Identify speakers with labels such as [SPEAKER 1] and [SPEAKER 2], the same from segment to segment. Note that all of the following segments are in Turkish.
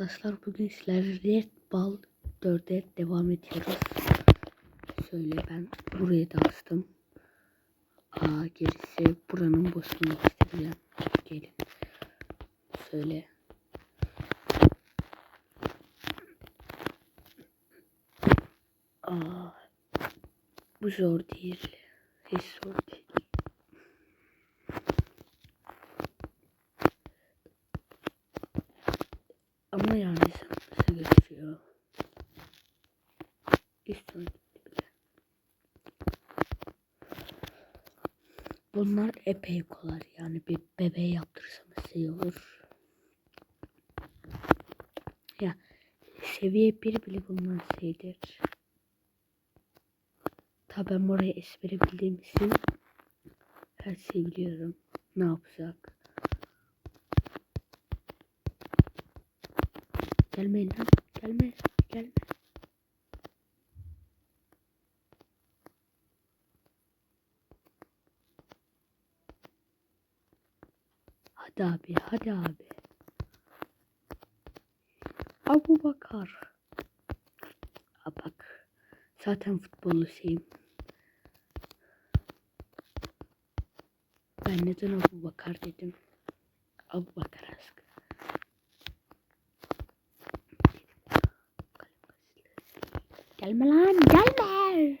[SPEAKER 1] Arkadaşlar bugün sizlerle Red Ball 4'e devam ediyoruz. Şöyle ben buraya da bastım. Aa gerisi buranın boşluğunu göstereceğim. Gelin. Şöyle. Aa, bu zor değil. Hiç zor değil. Ama yani nasıl geçiyor? Bile. Bunlar epey kolay yani bir bebeğe yaptırsanız iyi olur. Ya seviye 1 bile bunlar şeydir. Tabi ben oraya espri bildiğim için her şeyi biliyorum. Ne yapacak? Gelmeyin lan. Gelme. Gelme. Hadi abi. Hadi abi. Abu Bakar. Ha bak. Zaten futbollu şeyim. Ben neden Abu Bakar dedim? Abu Bakar aşkı. Gelme lan gelme.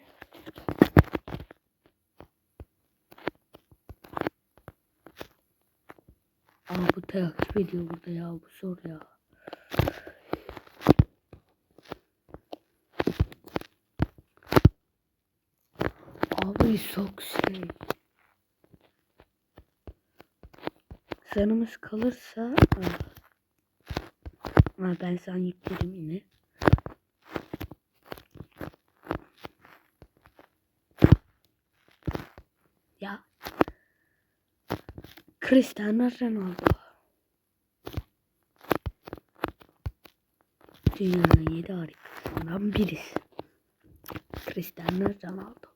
[SPEAKER 1] Aa bu takip ediyor burada ya bu zor ya. Abi çok şey. Sanımız kalırsa aa. Ben sana yükledim yine. Cristiano Ronaldo. Dünyanın yedi harikasından birisi. Cristiano Ronaldo.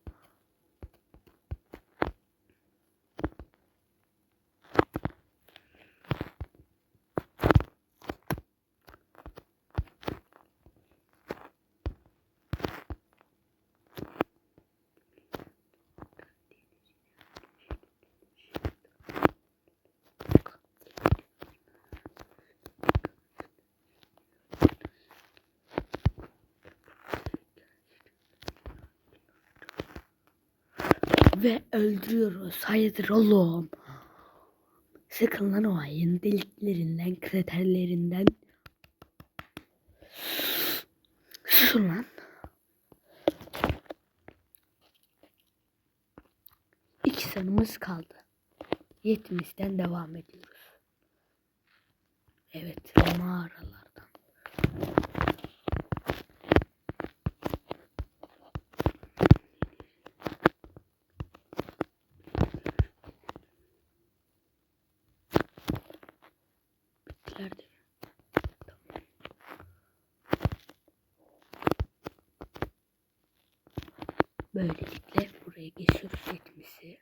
[SPEAKER 1] Ve öldürüyoruz. Hayırdır oğlum. Sıkın lan o ayın deliklerinden, kraterlerinden. Susun lan. İki sanımız kaldı. Yetmişten devam ediyoruz. Evet, mağaralardan. Böylelikle buraya geçiyoruz yetmişi.